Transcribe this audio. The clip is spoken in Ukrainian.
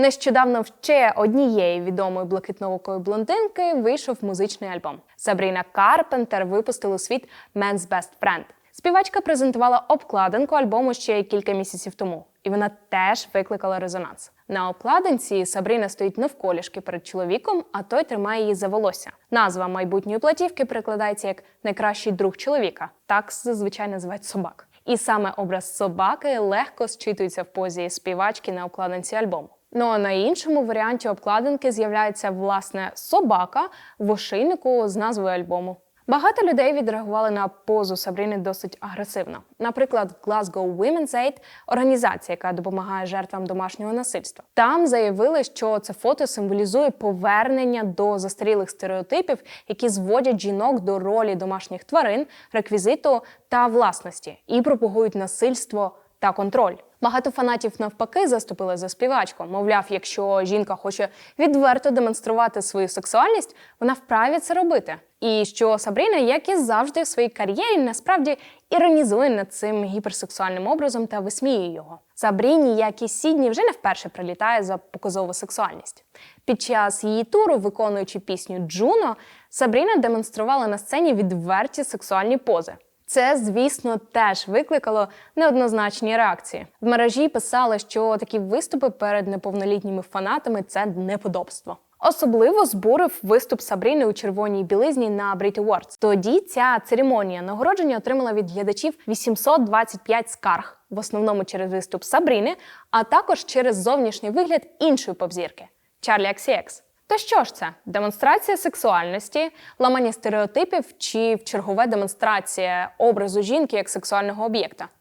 Нещодавно ще однієї відомої блакитновокої блондинки вийшов музичний альбом. Сабріна Карпентер випустила у світ Man's Best Friend. Співачка презентувала обкладинку альбому ще кілька місяців тому, і вона теж викликала резонанс. На обкладинці Сабріна стоїть навколішки перед чоловіком, а той тримає її за волосся. Назва майбутньої платівки перекладається як найкращий друг чоловіка. Так зазвичай називають собак. І саме образ собаки легко зчитується в позі співачки на обкладинці альбому. Ну а на іншому варіанті обкладинки з'являється власне собака в ошейнику з назвою альбому. Багато людей відреагували на позу Сабріни досить агресивно. Наприклад, Glasgow Women's Aid – організація, яка допомагає жертвам домашнього насильства. Там заявили, що це фото символізує повернення до застарілих стереотипів, які зводять жінок до ролі домашніх тварин, реквізиту та власності, і пропагують насильство та контроль. Багато фанатів навпаки заступили за співачку. Мовляв, якщо жінка хоче відверто демонструвати свою сексуальність, вона вправі це робити. І що Сабріна, як і завжди в своїй кар'єрі, насправді іронізує над цим гіперсексуальним образом та висміює його. Сабріні, як і Сідні, вже не вперше прилітає за показову сексуальність. Під час її туру, виконуючи пісню Джуно, Сабріна демонструвала на сцені відверті сексуальні пози. Це, звісно, теж викликало неоднозначні реакції. В мережі писали, що такі виступи перед неповнолітніми фанатами це неподобство. Особливо збурив виступ Сабріни у червоній білизні на Brit Awards. Тоді ця церемонія нагородження отримала від глядачів 825 скарг, в основному через виступ Сабріни, а також через зовнішній вигляд іншої попзірки Чарлі XCX. То що ж це? Демонстрація сексуальності, ламання стереотипів чи чергове демонстрація образу жінки як сексуального об'єкта?